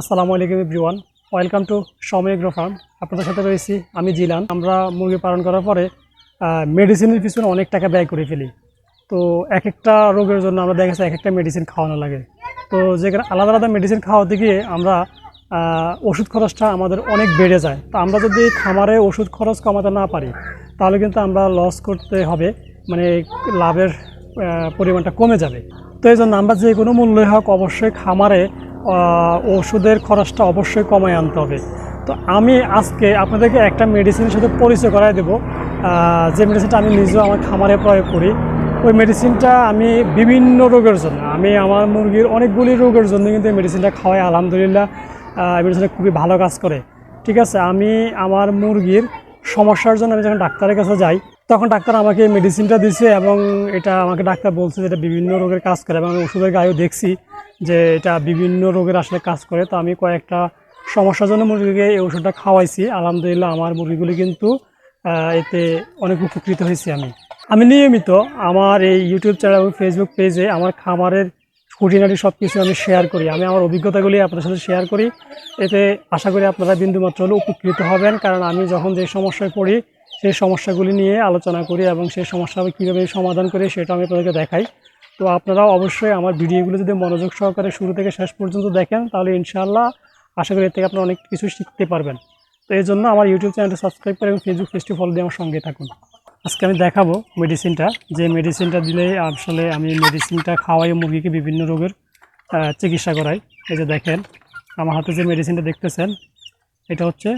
আসসালামু আলাইকুম everyone. Welcome to Shomoy agro farm. আপনাদের সাথে রয়েছি আমি জিলান। আমরা মুরগি পালন করার পরে মেডিসিনের পিছনে অনেক টাকা ব্যয় করে ফেলি। তো এক একটা রোগের জন্য আমরা দেখা এক একটা মেডিসিন খাওয়ানো লাগে। তো যেখানে আলাদা আলাদা মেডিসিন খাওয়াতে গিয়ে আমরা ওষুধ খরচটা আমাদের অনেক বেড়ে যায়। তো আমরা যদি খামারে ওষুধ খরচ কমাতে না পারি, তাহলে কিন্তু আমরা লস করতে হবে। মানে লাভের পরিমাণটা কমে যাবে। তো এই জন্য আমরা যে কোনো মূল্যই হোক, অবশ্যই খামারে ওষুধের খরচটা অবশ্যই কমায় আনতে হবে। তো আমি আজকে আপনাদেরকে একটা মেডিসিনের সাথে পরিচয় করাই দেবো। যে মেডিসিনটা আমি নিজেও আমার খামারে প্রয়োগ করি, ওই মেডিসিনটা আমি বিভিন্ন রোগের জন্য, আমি আমার মুরগির অনেকগুলি রোগের জন্য কিন্তু এই মেডিসিনটা খাওয়াই, আলহামদুলিল্লাহ। এই মেডিসিনটা খুবই ভালো কাজ করে। ঠিক আছে, আমি আমার মুরগির সমস্যার জন্য আমি যখন ডাক্তারের কাছে যাই, তখন ডাক্তার আমাকে এই মেডিসিনটা দিছে এবং এটা আমাকে ডাক্তার বলছে যে এটা বিভিন্ন রোগের কাজ করে এবং আমি ওষুধের গায়েও দেখছি। যে এটা বিভিন্ন রোগের আসলে কাজ করে, তো আমি কয়েকটা সমস্যার জন্য মুরগিকে এই ওষুধটা খাওয়াইছি। আলহামদুলিল্লাহ আমার মুরগিগুলি কিন্তু এতে অনেক উপকৃত হয়েছি আমি। আমি নিয়মিত আমার এই ইউটিউব চ্যানেল এবং ফেসবুক পেজে আমার খামারের খুঁটিনাটি সব কিছু আমি শেয়ার করি। আমি আমার অভিজ্ঞতাগুলি আপনাদের সাথে শেয়ার করি। এতে আশা করি আপনারা বিন্দুমাত্র হলে উপকৃত হবেন, কারণ আমি যখন যে সমস্যায় পড়ি, সেই সমস্যাগুলি নিয়ে আলোচনা করি এবং সেই সমস্যা কীভাবে সমাধান করি সেটা আমি আপনাদেরকে দেখাই। তো আপনারাও অবশ্যই আমার ভিডিওগুলো যদি মনোযোগ সহকারে শুরু থেকে শেষ পর্যন্ত দেখেন, তাহলে ইনশাআল্লাহ আশা করি এর থেকে আপনারা অনেক কিছু শিখতে পারবেন। তো এই জন্য আমার ইউটিউব চ্যানেলটা সাবস্ক্রাইব করে এবং ফেসবুক পেজটি ফলো দিয়ে আমার সঙ্গে থাকুন। আজকে আমি দেখাবো মেডিসিনটা যে মেডিসিনটা দিলে আসলে আমি মেডিসিনটা খাওয়াই মুরগিকে বিভিন্ন রোগের চিকিৎসা করাই। এই যে দেখেন, আমার হাতে যে মেডিসিনটা দেখতেছেন, এটা হচ্ছে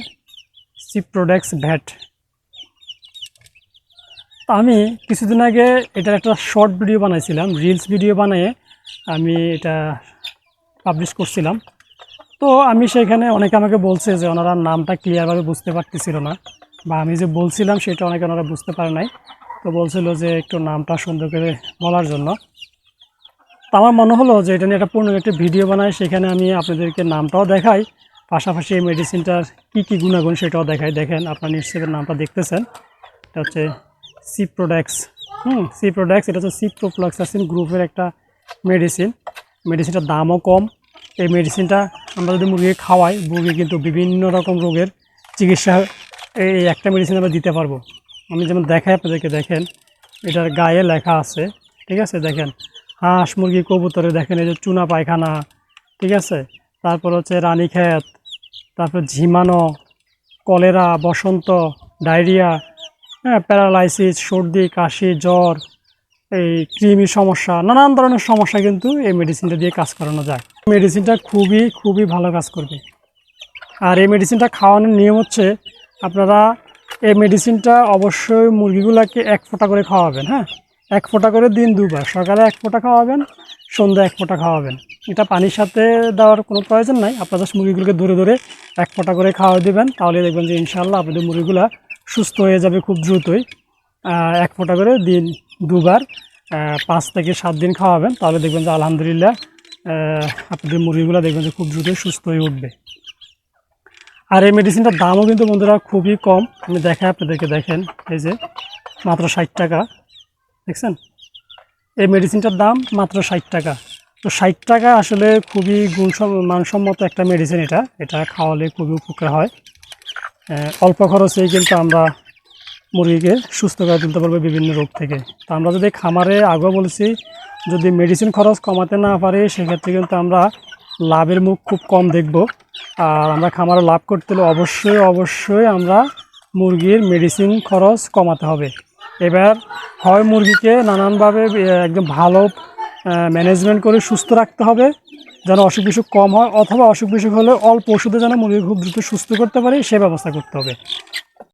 সিপ্রোডেক্স ভ্যাট আমি কিছুদিন আগে এটার একটা শর্ট ভিডিও বানাইছিলাম রিলস ভিডিও বানিয়ে আমি এটা পাবলিশ করছিলাম। তো আমি সেখানে অনেকে আমাকে বলছে যে ওনারা নামটা ক্লিয়ারভাবে বুঝতে পারতেছিল না, বা আমি যে বলছিলাম সেটা অনেকে ওনারা বুঝতে পারে নাই। তো বলছিল যে একটু নামটা সুন্দর করে বলার জন্য। তো আমার মনে হলো যে এটা নিয়ে একটা পূর্ণ একটা ভিডিও বানাই, সেখানে আমি আপনাদেরকে নামটাও দেখাই, পাশাপাশি এই মেডিসিনটার কী কী গুণাগুণ সেটাও দেখাই। দেখেন, আপনার নিশ্চয়ই নামটা দেখতেছেন। এটা হচ্ছে সি প্রোডাক্টস হুম সি প্রোডাক্টস এটা হচ্ছে সিপ্রোফ্লক্সাসিন গ্রুপের একটা মেডিসিন মেডিসিনটার দামও কম। এই মেডিসিনটা আমরা যদি মুরগিকে খাওয়াই, মুরগি কিন্তু বিভিন্ন রকম রোগের চিকিৎসা এই একটা মেডিসিন আমরা দিতে পারব। আমি যেমন দেখাই আপনাদেরকে, দেখেন, এটার গায়ে লেখা আছে, ঠিক আছে, দেখেন, হাঁস, মুরগি কবুতরে দেখেন, এই যে চুনা পায়খানা, ঠিক আছে, তারপর হচ্ছে রানীক্ষেত তারপর ঝিমানো, কলেরা, বসন্ত, ডায়রিয়া হ্যাঁ প্যারালাইসিস, সর্দি, কাশি, জ্বর, এই কৃমি সমস্যা, নানান ধরনের সমস্যা কিন্তু এই মেডিসিনটা দিয়ে কাজ করানো যায়। মেডিসিনটা খুবই খুবই ভালো কাজ করবে। আর এই মেডিসিনটা খাওয়ানোর নিয়ম হচ্ছে আপনারা এই মেডিসিনটা অবশ্যই মুরগিগুলোকে এক ফোঁটা করে খাওয়াবেন হ্যাঁ? এক ফোঁটা করে দিন দুবার। সকালে এক ফোঁটা খাওয়াবেন সন্ধ্যা এক ফোঁটা খাওয়াবেন। এটা পানির সাথে দেওয়ার কোনো প্রয়োজন নাই। জাস্ট মুরগিগুলোকে ধরে ধরে এক ফোঁটা করে খাওয়া দিবেন তাহলে দেখবেন যে ইনশাল্লাহ আপনাদের মুরগিগুলো সুস্থ হয়ে যাবে খুব দ্রুতই। এক ফোঁটা করে দিন, দুবার পাঁচ থেকে সাত দিন খাওয়াবেন, তাহলে দেখবেন যে আলহামদুলিল্লাহ আপনাদের মুরগিগুলো দেখবেন যে খুব দ্রুতই সুস্থ হয়ে উঠবে। আর এই মেডিসিনটার দামও কিন্তু বন্ধুরা খুবই কম। আমি দেখাই আপনাদেরকে, দেখেন, এই যে মাত্র ষাট টাকা, দেখছেন? এই মেডিসিনটার দাম মাত্র ষাট টাকা। তো ষাট টাকা আসলে খুবই গুণসম, মানসম্মত একটা মেডিসিন এটা। এটা খাওয়ালে খুবই উপকার হয়। অল্প খরচেই কিন্তু আমরা মুরগিকে সুস্থ করে তুলতে পারব বিভিন্ন রোগ থেকে। তো আমরা যদি খামারে আগেও বলেছি, যদি মেডিসিন খরচ কমাতে না পারি, সেক্ষেত্রে কিন্তু আমরা লাভের মুখ খুব কম দেখব। আর আমরা খামারে লাভ করতে হলে অবশ্যই অবশ্যই আমরা মুরগির মেডিসিন খরচ কমাতে হবে। এবার হয় মুরগিকে নানানভাবে একদম ভালো ম্যানেজমেন্ট করে সুস্থ রাখতে হবে। যেন অসুখ বিসুখ কম হয় অথবা অসুখ বিসুখ হলে অল্প ওষুধে যেন মুরগি খুব দ্রুত সুস্থ করতে পারি, সে ব্যবস্থা করতে হবে।